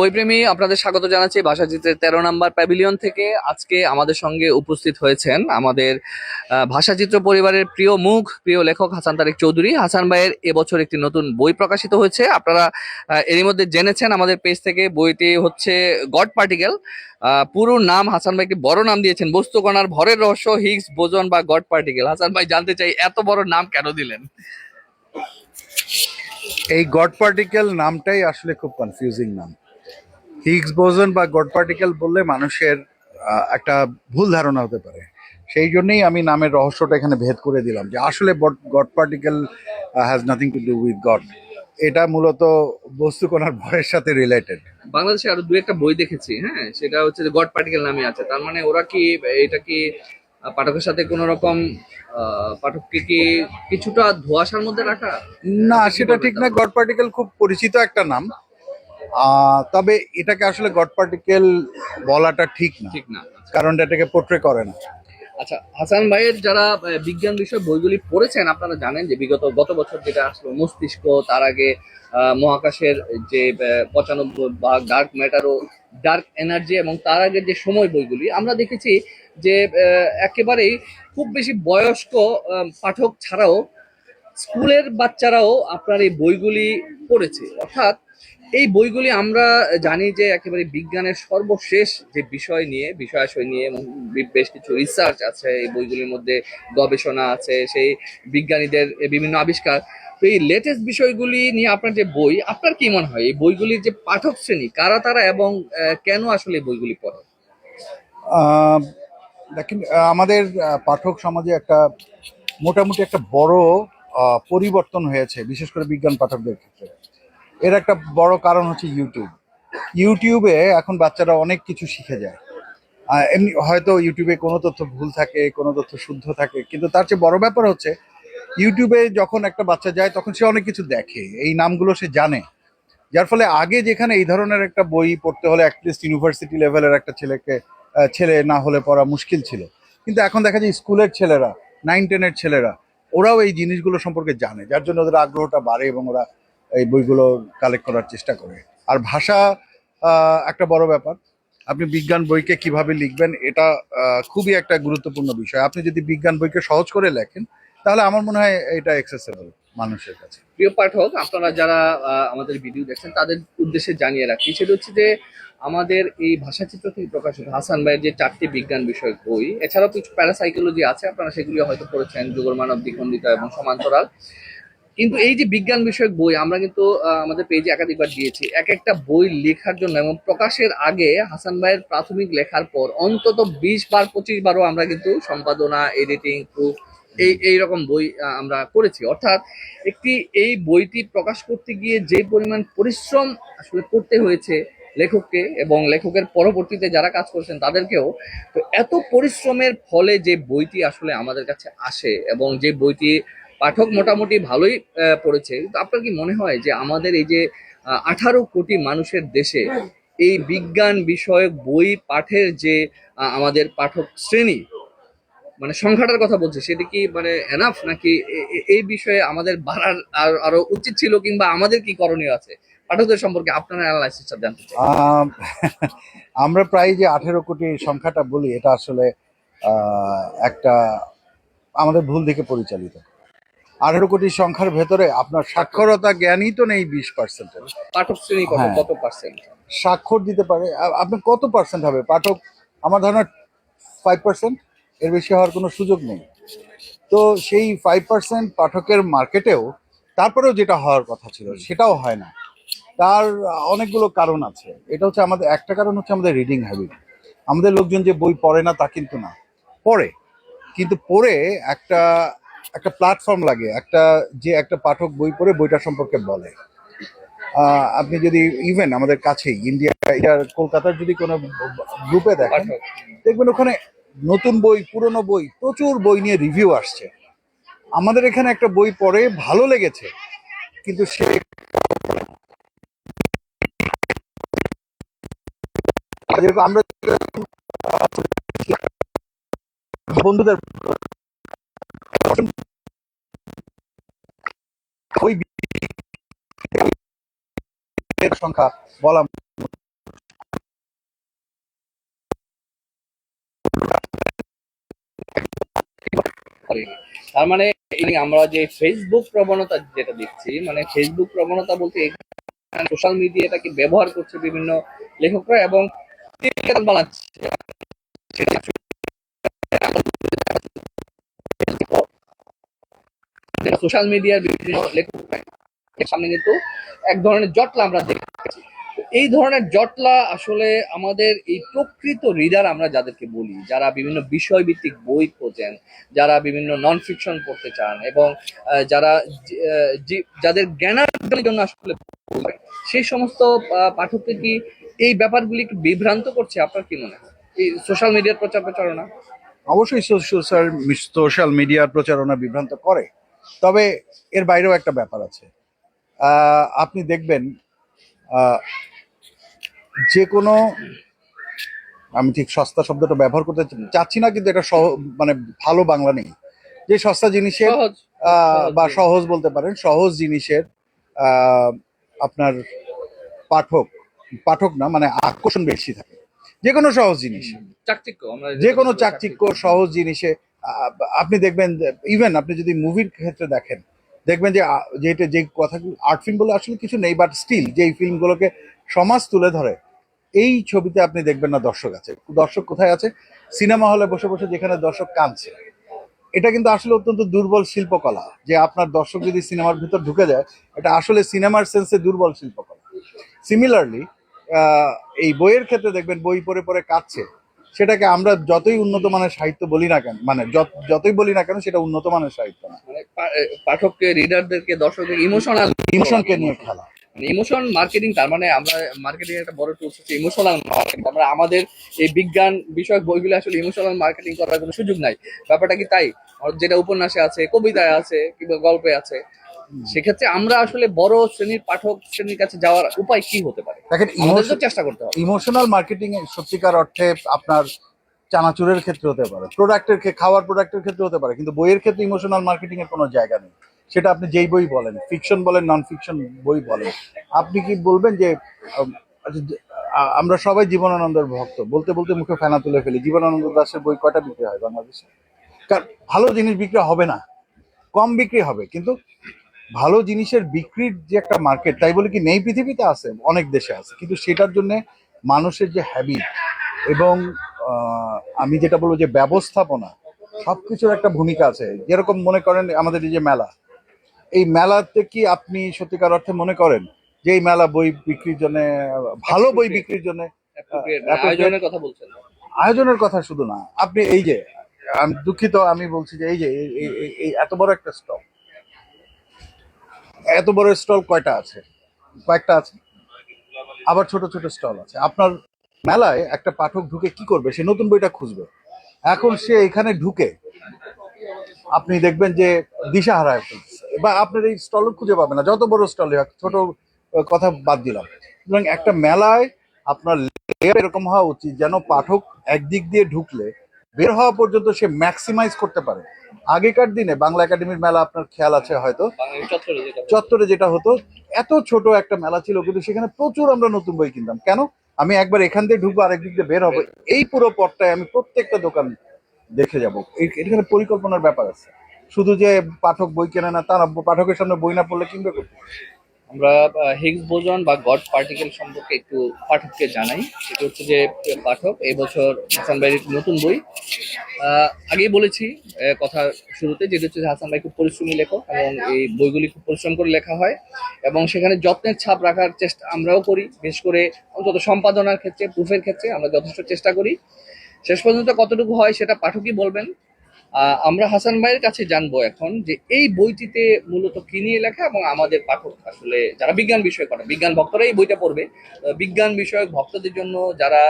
বইপ্রেমী, আপনাদের স্বাগত জানাচ্ছি ভাষাচিত্রের তেরো নম্বর প্যাভিলিয়ন থেকে। আজকে আমাদের সঙ্গে উপস্থিত হয়েছেন আমাদের ভাষাচিত্র পরিবারের প্রিয় মুখ, প্রিয় লেখক হাসান তারেক চৌধুরী। হাসান ভাইয়ের এবছর একটি নতুন বই প্রকাশিত হয়েছে। আপনারা এরই মধ্যে জেনেছেন আমাদের পেজ থেকে বইটি হচ্ছে গড পার্টিকেল। পুরো নাম হাসান ভাই একটি বড় নাম দিয়েছেন। বস্তুকণার ভরের রহস্য, হিগস, বোজন বা গড পার্টিকেল। হাসান ভাই, জানতে চাই, এত বড় নাম কেন দিলেন? এই গড পার্টিকেল নামটাই আসলে খুব কনফিউজিং নাম। হিগস বোজন বা গড পার্টিকেল বললে মানুষের একটা ভুল ধারণা হতে পারে। সেই জন্যই আমি নামের রহস্যটা এখানে ভেদ করে দিলাম যে আসলে God particle has nothing to do with God এটা মূলত বস্তুকণার ভরের সাথে রিলেটেড বাংলাদেশে আরও দু একটা বই দেখেছি হ্যাঁ? সেটা হচ্ছে গড পার্টিকেল নামে আছে। তার মানে ওরা কি, এটা কি পাঠকের সাথে কোন রকম পাঠককে কি কিছুটা ধোয়াশার মধ্যে রাখা? না সেটা ঠিক না। গড পার্টিকেল খুব পরিচিত একটা নাম। তবে এটাকে আসলে গড পার্টিকেল বলাটা ঠিক না। ঠিক না। কারণ এটাকে পোট্রে করে না। আচ্ছা হাসান ভাইয়ের যারা বিজ্ঞান বিষয় বইগুলি পড়েছেন আপনারা জানেন যে বিগত গত বছর যেটা আসলো মস্তিষ্ক তার আগে মহাকাশের যে পঁচানব্বই বা ডার্ক ম্যাটার ও ডার্ক এনার্জি এবং তার আগে যে সময় বইগুলি আমরা দেখেছি যে একেবারেই খুব বেশি বয়স্ক পাঠক ছাড়াও স্কুলের বাচ্চারাও আপনার এই বইগুলি পড়েছে। অর্থাৎ এই বইগুলি আমরা জানি যে একেবারে বিজ্ঞানের সর্বশেষ যে বিষয় নিয়ে, বিষয়াশয় নিয়ে বেশ কিছু রিসার্চ আছে, এই বইগুলির মধ্যে গবেষণা আছে, সেই বিজ্ঞানীদের বিভিন্ন আবিষ্কার। তো এই লেটেস্ট বিষয়গুলি নিয়ে আপনার যে বই, আপনার কি মনে হয়? এই বইগুলির যে পাঠক শ্রেণি, কারা তারা এবং কেন আসলে বইগুলি পড়ে? দেখেন আমাদের পাঠক সমাজে একটা মোটামুটি একটা বড় পরিবর্তন হয়েছে, বিশেষ করে বিজ্ঞান পাঠকদের ক্ষেত্রে। এর একটা বড় কারণ হচ্ছে ইউটিউব ইউটিউবে এখন বাচ্চারা অনেক কিছু শিখে যায়। এমনি হয়তো ইউটিউবে কোনো তথ্য ভুল থাকে, কোনো তথ্য শুদ্ধ থাকে, কিন্তু তার চেয়ে বড় ব্যাপার হচ্ছে ইউটিউবে যখন একটা বাচ্চা যায়, তখন সে অনেক কিছু দেখে, এই নামগুলো সে জানে। যার ফলে আগে যেখানে এই ধরনের একটা বই পড়তে হলে অ্যাটলিস্ট ইউনিভার্সিটি লেভেলের একটা ছেলেকে ছেলে না হলে পড়া মুশকিল ছিল। কিন্তু এখন দেখা যায় স্কুলের ছেলেরা নাইন টেনের ছেলেরা, ওরাও এই জিনিসগুলো সম্পর্কে জানে, যার জন্য ওদের আগ্রহটা বাড়ে এবং ওরা এই বইগুলো কালেক্ট করার চেষ্টা করে। আর ভাষা একটা বড় ব্যাপার, আপনি বিজ্ঞান বইকে কীভাবে লিখবেন এটা খুবই একটা গুরুত্বপূর্ণ বিষয়। আপনি যদি বিজ্ঞান বইকে সহজ করে লেখেন, তাহলে আমার মনে হয় এটা অ্যাক্সেসেবল মানুষের কাছে। প্রিয় পাঠক, আপনারা যারা আমাদের ভিডিও দেখছেন, তাদের উদ্দেশ্যে জানিয়ে রাখি সেটা হচ্ছে যে আমাদের এই ভাষাচিত্র থেকে প্রকাশিত হাসান ভাইয়ের যে চারটি বিজ্ঞান বিষয়ক বই, এছাড়াও কিছু প্যারাসাইকোলজি আছে, আপনারা সেগুলি হয়তো পড়েছেন, যুগল মানব, দ্বিখণ্ডিত এবং সমান্তরাল। কিন্তু এই যে বিজ্ঞান বিষয়ক বই, আমরা কিন্তু আমাদের পেজে একাধিকবার দিয়েছি। এক একটা বই লেখার জন্য এবং প্রকাশের আগে হাসান ভাইয়ের প্রাথমিক লেখার পর অন্তত বিশ বার, পঁচিশ বারও আমরা কিন্তু সম্পাদনা এডিটিং প্রুফ এই এই রকম বই আমরা করেছি অর্থাৎ একটি, এই বইটি প্রকাশ করতে গিয়ে যে পরিমাণ পরিশ্রম আসলে করতে হয়েছে লেখককে এবং লেখকের পরবর্তীতে যারা কাজ করছেন তাদেরকেও, তো এত পরিশ্রমের ফলে যে বইটি আসলে আমাদের কাছে আসে এবং যে বইটি পাঠক মোটামুটি ভালোই পড়েছে। কিন্তু আপনার কি মনে হয় যে আমাদের এই যে আঠারো কোটি মানুষের দেশে এই বিজ্ঞান বিষয়ক বই পাঠের যে আমাদের পাঠক শ্রেণি মানে সংখ্যাটার কথা বলছি সেটা কি মানে এনাফ নাকি এই বিষয়ে আমাদের বাড়ার আর- আরও উচিত ছিল কিংবা আমাদের কি করণীয় আছে? পাঠকদের সম্পর্কে আপনার অ্যানালাইসিসটা জানতে চাই। আমরা প্রায় যে আঠেরো কোটি সংখ্যাটা বলি এটা আসলে একটা আমাদের ভুল দিকে পরিচালিত। আঠেরো কোটি সংখ্যার ভেতরে আপনার সাক্ষরতা জ্ঞানই তো নেই বিশ পার্সেন্টের পাঠক শ্রেণি কত হ্যাঁ। পার্সেন্ট স্বাক্ষর দিতে পারে আ- আপনি কত পার্সেন্ট হবে? পাঠক আমার ধারণা ফাইভ পার্সেন্ট এর বেশি হওয়ার কোনো সুযোগ নেই। তো সেই ফাইভ পার্সেন্ট পাঠকের মার্কেটেও তারপরেও যেটা হওয়ার কথা ছিল সেটাও হয় না। তার অনেকগুলো কারণ আছে। এটা হচ্ছে আমাদের একটা কারণ হচ্ছে আমাদের রিডিং হ্যাবিট আমাদের লোকজন যে বই পড়ে না তা কিন্তু না। পড়ে। কিন্তু পড়ে একটা একটা প্ল্যাটফর্ম লাগে একটা যে একটা পাঠক বই পড়ে বইটা সম্পর্কে বলে। আপনি যদি ইভেন আমাদের কাছেই ইন্ডিয়া কলকাতার যদি কোনো গ্রুপে দেখেন দেখবেন ওখানে নতুন বই, পুরনো বই, প্রচুর বই নিয়ে রিভিউ আসছে। আমাদের এখানে একটা বই পড়ে, ভালো লেগেছে, কিন্তু সে আমরা বন্ধুদের সংখ্যা বলা তার মানে আমরা যে ফেসবুক প্রবণতা যেটা দেখছি মানে ফেসবুক প্রবণতা বলতে সোশ্যাল মিডিয়াটাকে ব্যবহার করছে বিভিন্ন লেখকরা এবং বানাচ্ছে। সোশ্যাল মিডিয়ার বিভিন্ন লেখকরা সামনে কিন্তু এক ধরনের জটলা আমরা দেখছি তো এই ধরনের জটলা আসলে আমাদের এই প্রকৃত রিডার আমরা যাদেরকে বলি, যারা বিভিন্ন বিষয়ভিত্তিক বই খোঁজেন, যারা বিভিন্ন নন ফিকশন পড়তে চান এবং যারা যাদের জ্ঞানার্জনের জন্য আসলে সেই সমস্ত পাঠককে কি এই ব্যাপারগুলি বিভ্রান্ত করছে? আপনার কি মনে হয়? এই সোশ্যাল মিডিয়ার প্রচার প্রচারণা? অবশ্যই সোশ্যাল সোশ্যাল মিডিয়ার প্রচারণা বিভ্রান্ত করে। তবে এর বাইরেও একটা ব্যাপার আছে। আপনি দেখবেন যে কোনো আমি ঠিক সস্তা শব্দটা ব্যবহার করতে চাচ্ছি না কিন্তু এটা সহ মানে ভালো বাংলা নেই। যে সস্তা জিনিসের বা সহজ বলতে পারেন সহজ জিনিসের আপনার পাঠক পাঠক না মানে আকর্ষণ বেশি থাকে। যে কোনো সহজ জিনিস। চাকচিক্য যে কোনো চাকচিক্য সহজ জিনিসে আপনি দেখবেন ইভেন আপনি যদি মুভির ক্ষেত্রে দেখেন দেখবেন যে যেটা যে কথাগুলো আর্ট ফিল্ম বলে আসলে কিছু নেই বাট স্টিল যে ফিল্মগুলোকে সমাজ তুলে ধরে এই ছবিতে আপনি দেখবেন না দর্শক আছে। দর্শক কোথায় আছে? সিনেমা হলে বসে বসে যেখানে দর্শক কাঁদছে। এটা কিন্তু আসলে অত্যন্ত দুর্বল শিল্পকলা যে আপনার দর্শক যদি সিনেমার ভিতর ঢুকে যায় এটা আসলে সিনেমার সেন্সে দুর্বল শিল্পকলা। সিমিলারলি এই বইয়ের ক্ষেত্রে দেখবেন বই পড়ে পড়ে কাঁদছে। সেটাকে আমরা যতই উন্নত মানের সাহিত্য বলি না কেন মানে যত- যতই বলি না কেন সেটা উন্নত মানের সাহিত্য না। মানে পাঠককে রিডারদেরকে দর্শকদের ইমোশনাল ইমোশনকে নিয়ে খেলা। ইমোশন মার্কেটিং তার মানে আমরা মার্কেটিং একটা বড় টুলস হচ্ছে ইমোশনাল মার্কেটিং আমরা আমাদের এই বিজ্ঞান বিষয়ক বইগুলো আসলে ইমোশনাল মার্কেটিং করার কোনো সুযোগ নাই। ব্যাপারটা কি তাই? যেটা উপন্যাসে আছে কবিতায় আছে কিংবা গল্পে আছে। সেক্ষেত্রে আমরা আসলে বড় শ্রেণির পাঠক শ্রেণির কাছে যাওয়ার উপায় কি হতে পারে? দেখেন চেষ্টা করতে হবে। ইমোশনাল মার্কেটিং সত্যিকার অর্থে আপনার চানাচুরের ক্ষেত্রে হতে পারে প্রোডাক্টের খাওয়ার প্রোডাক্টের ক্ষেত্রে হতে পারে কিন্তু বইয়ের ক্ষেত্রে ইমোশনাল মার্কেটিং এর কোনো জায়গা নেই। সেটা আপনি যেই বই বলেন ফিকশন বলেন নন ফিকশন বই বলেন আপনি কি বলবেন যে আচ্ছা, আমরা সবাই জীবনানন্দের ভক্ত বলতে বলতে মুখে ফেনা তুলে ফেলি জীবনানন্দ দাসের বই কয়টা বিক্রি হয় বাংলাদেশে? কারণ ভালো জিনিস বিক্রি হবে না কম বিক্রি হবে কিন্তু ভালো জিনিসের বিক্রির যে একটা মার্কেট তাই বলে কি নেই পৃথিবীতে আছে অনেক দেশে আছে কিন্তু সেটার জন্য মানুষের যে হ্যাবিট এবং আমি যেটা বলব যে ব্যবস্থাপনা সবকিছুর একটা ভূমিকা আছে যেরকম মনে করেন আমাদের এই যে মেলা এই মেলাতে কি আপনি সত্যিকার অর্থে মনে করেন যে এই মেলা বই বিক্রির জন্য ভালো বই বিক্রির জন্য আয়োজনের কথা বলছেন। আয়োজনের কথা শুধু না আপনি এই যে আমি দুঃখিত আমি বলছি যে এই যে এই এত বড় একটা স্টল এত বড় স্টল কয়টা আছে? কয়েকটা আছে? আবার ছোট ছোট স্টল আছে। আপনার মেলায় একটা পাঠক ঢুকে কি করবে? সে নতুন বইটা খুঁজবে। এখন সে এখানে ঢুকে আপনি দেখবেন যে দিশা হারায় ফেলছে বা আপনার এই স্টল খুঁজে পাবেন না। যত বড় স্টল ছোট কথা বাদ দিলাম। সুতরাং একটা মেলায় আপনার এরকম হওয়া উচিত যেন পাঠক একদিক দিয়ে ঢুকলে বের হওয়া পর্যন্ত সে ম্যাক্সিমাইজ করতে পারে। আগেকার দিনে বাংলা একাডেমির মেলা আপনার খেয়াল আছে হয়তো। চত্বরে যেটা হতো। এত ছোট একটা মেলা ছিল কিন্তু সেখানে প্রচুর আমরা নতুন বই কিনতাম। কেন? আমি একবার এখান দিয়ে ঢুকবো আরেক দিক দিয়ে বের হব। এই পুরো পথটায় আমি প্রত্যেকটা দোকান দেখে যাব। এখানে পরিকল্পনার ব্যাপার আছে। শুধু যে পাঠক বই কেনে না, তা না, পাঠকের সামনে বই না পড়লে কিনবে? আমরা হিগস বোজন বা গড পার্টিকেল সম্পর্কে একটু পাঠককে জানাই। সেটা হচ্ছে যে পাঠক, এই বছর হাসান ভাইয়ের নতুন বই। আগেই বলেছি কথা শুরুতে, যেটা হচ্ছে হাসান ভাই খুব পরিশ্রমী লেখক এবং এই বইগুলি খুব পরিশ্রম করে লেখা হয় এবং সেখানে যত্নের ছাপ রাখার চেষ্টা আমরাও করি, বিশেষ করে অন্তত সম্পাদনার ক্ষেত্রে প্রুফের ক্ষেত্রে আমরা যথেষ্ট চেষ্টা করি। শেষ পর্যন্ত কতটুকু হয় সেটা পাঠকই বলবেন। আমরা হাসান ভাইয়ের কাছে জানব এখন যে এই বইটিতে মূলত কি নিয়ে লেখা এবং আমাদের পাঠক আসলে যারা বিজ্ঞান বিষয় করে বিজ্ঞান ভক্তরা এই বইটা পড়বে বিজ্ঞান বিষয়ক ভক্তদের জন্য যারা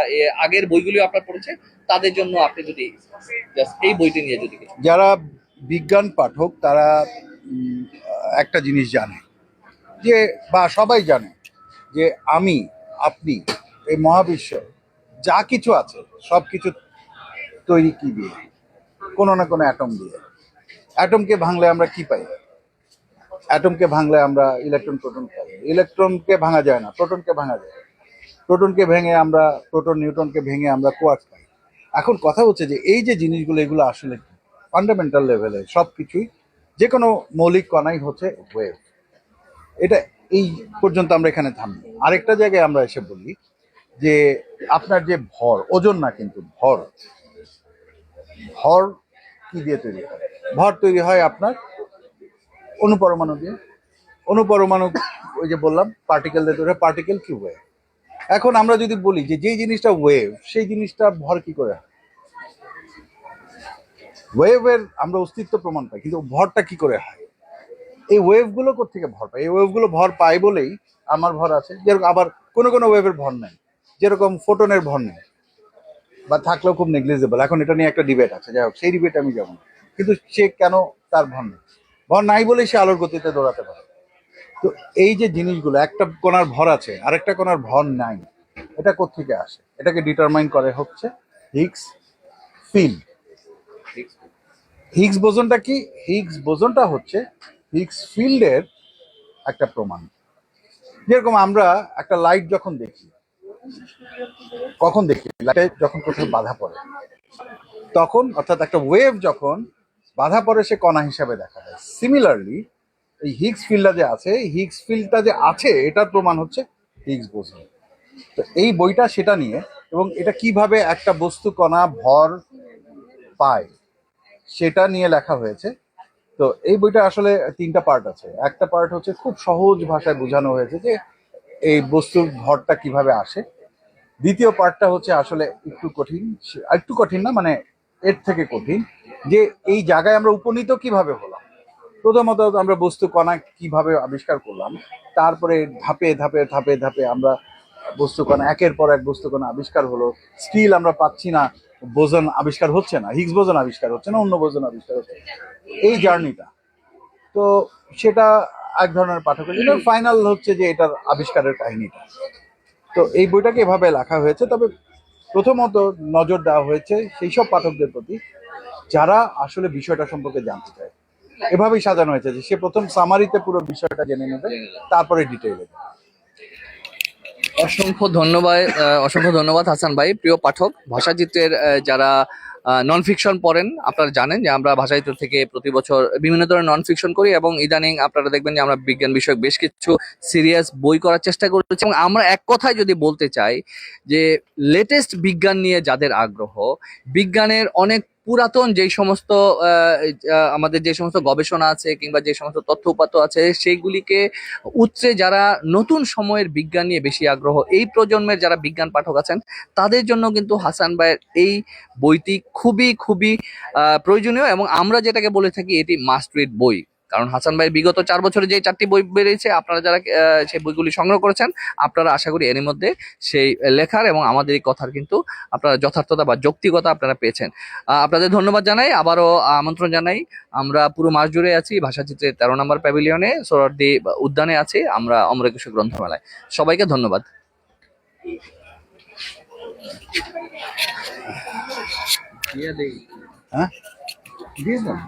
আগের বইগুলি আপনার পড়েছে, তাদের জন্য আপনি যদি এই বইটি নিয়ে যদি যারা বিজ্ঞান পাঠক, তারা একটা জিনিস জানে যে, বা সবাই জানে যে আমি, আপনি, এই মহাবিশ্ব, যা কিছু আছে সব কিছু তৈরি কি দিয়ে? কোনো না কোনো অ্যাটম দিয়ে। অ্যাটমকে ভাঙলে আমরা কি পাই? অ্যাটমকে ভাঙলে আমরা ইলেকট্রন প্রোটন পাই। ইলেকট্রনকে ভাঙা যায় না প্রোটনকে ভাঙা যায়। প্রোটনকে ভেঙে আমরা প্রোটন নিউটনকে ভেঙে আমরা কোয়ার্ক পাই। এখন কথা হচ্ছে যে, এই যে জিনিসগুলো, এগুলো আসলে ফান্ডামেন্টাল লেভেলে সব কিছুই, যে কোনো মৌলিক কণাই হচ্ছে ওয়েভ এটা এই পর্যন্ত আমরা এখানে থামবো। আরেকটা জায়গায় আমরা এসে বলি যে, আপনার যে ভর, ওজন না কিন্তু ভর। ভর কি দিয়ে তৈরি হয়? ভর তৈরি হয় আপনার অনুপরমাণু দিয়ে। অনুপরমাণু, ওই যে বললাম পার্টিকেল দিয়ে তৈরি হয় পার্টিকেল কি ওয়েভ এখন আমরা যদি বলি যে যেই জিনিসটা ওয়েভ সেই জিনিসটা ভর কি করে হয়? ওয়েভের আমরা অস্তিত্ব প্রমাণ পাই, কিন্তু ভরটা কি করে হয়? এই ওয়েভগুলো থেকে ভর পায়? এই ওয়েভগুলো ভর পায় বলেই আমার ভর আছে। যেরকম আবার কোনো কোনো ওয়েভের ভর নেই। যেরকম ফোটনের ভর নেই। বা থাকলেও খুব নেগলিজেবল এখন এটা নিয়ে একটা ডিবেট আছে, যাই হোক, সেই ডিবেট আমি যাব না। কিন্তু সে কেন তার ভর নেই? ভর নাই বলেই সে আলোর গতিতে দৌড়াতে পারে। তো এই যে জিনিসগুলো, একটা কোনার ভর আছে, আরেকটা কোনার ভর নাই। এটা কোত্থেকে আসে? এটাকে ডিটারমাইন করে হচ্ছে হিগস ফিল্ড হিগস বোজনটা কি? হিগস বোজনটা হচ্ছে হিগস ফিল্ডের একটা প্রমাণ। যেরকম আমরা একটা লাইট যখন দেখি কখন দেখি? লাইটে যখন কোথাও বাধা পড়ে। তখন, অর্থাৎ একটা ওয়েভ যখন বাধা পড়ে, সে কণা হিসাবে দেখা যায়। সিমিলারলি এই হিগস ফিল্ডটা যে আছে হিগস ফিল্ডটা যে আছে, এটার প্রমাণ হচ্ছে হিগস বোঝন তো এই বইটা সেটা নিয়ে, এবং এটা কীভাবে একটা বস্তু কণা ভর পায়, সেটা নিয়ে লেখা হয়েছে। তো এই বইটা আসলে তিনটা পার্ট আছে। একটা পার্ট হচ্ছে খুব সহজ ভাষায় বোঝানো হয়েছে যে এই বস্তুর ভরটা কীভাবে আসে। দ্বিতীয় পার্টটা হচ্ছে আসলে একটু কঠিন একটু কঠিন না মানে এর থেকে কঠিন, যে এই জায়গায় আমরা উপনীত কীভাবে হলাম? প্রথমত আমরা বস্তু কণা কীভাবে আবিষ্কার করলাম, তারপরে ধাপে ধাপে ধাপে ধাপে আমরা বস্তু কণা, একের পর এক বস্তু কণা আবিষ্কার হলো। স্টিল আমরা পাচ্ছি না, বোজন আবিষ্কার হচ্ছে না, হিগস বোজন আবিষ্কার হচ্ছে না, অন্য বোজন আবিষ্কার হচ্ছে এই জার্নিটা। তো সেটা এক ধরনের জন্য ফাইনাল হচ্ছে যে এটার আবিষ্কারের কাহিনীটা। তো এই বইটাকে এভাবে লেখা হয়েছে, তবে প্রথমত নজর দেওয়া হয়েছে সেই সব পাঠকদের প্রতি যারা আসলে বিষয়টা সম্পর্কে জানতে চায়। এভাবেই সাজানো হয়েছে যে সে প্রথম সামারিতে পুরো বিষয়টা জেনে নেবে, তারপরে ডিটেইলে অসংখ্য ধন্যবাদ অসংখ্য ধন্যবাদ হাসান ভাই, প্রিয় পাঠক ভাষাচিত্রের যারা নন ফিকশন পড়েন, আপনারা জানেন যে আমরা ভাষাচিত্র থেকে প্রতি বছর বিভিন্ন ধরনের নন ফিকশন করি এবং ইদানিং আপনারা দেখবেন যে আমরা বিজ্ঞান বিষয়ক বেশ কিছু সিরিয়াস বই করার চেষ্টা করছি এবং আমরা এক কথায় যদি বলতে চাই যে লেটেস্ট বিজ্ঞান নিয়ে যাদের আগ্রহ, বিজ্ঞানের অনেক পুরাতন যেই সমস্ত আমাদের যে সমস্ত গবেষণা আছে কিংবা যে সমস্ত তথ্য উপাত্ত আছে, সেইগুলিকে উচ্চে যারা নতুন সময়ের বিজ্ঞান নিয়ে বেশি আগ্রহ, এই প্রজন্মের যারা বিজ্ঞান পাঠক আছেন, তাদের জন্য কিন্তু হাসান ভাইয়ের এই বইটি খুবই খুবই প্রয়োজনীয় এবং আমরা যেটাকে বলে থাকি এটি মাস্ট রিড বই। কারণ হাসান ভাই বিগত চার বছরে যে চারটি বই বেরিয়েছে, আপনারা যারা সেই বইগুলি সংগ্রহ করেছেন, আপনারা আশা করি এর মধ্যে সেই লেখার এবং আমাদের এই কথার কিন্তু আপনারা যথার্থতা বা যৌক্তিকতা আপনারা পেয়েছেন। আপনাদের ধন্যবাদ জানাই, আবারও আমন্ত্রণ জানাই, আমরা পুরো মাস জুড়ে আছি ভাষাচিত্রের তেরো নম্বর প্যাভিলিয়নে সোহরার্দি উদ্যানে আছি, আমরা অমরেকেশ গ্রন্থমেলায়। সবাইকে ধন্যবাদ। হ্যাঁ? দিয়ে দাও।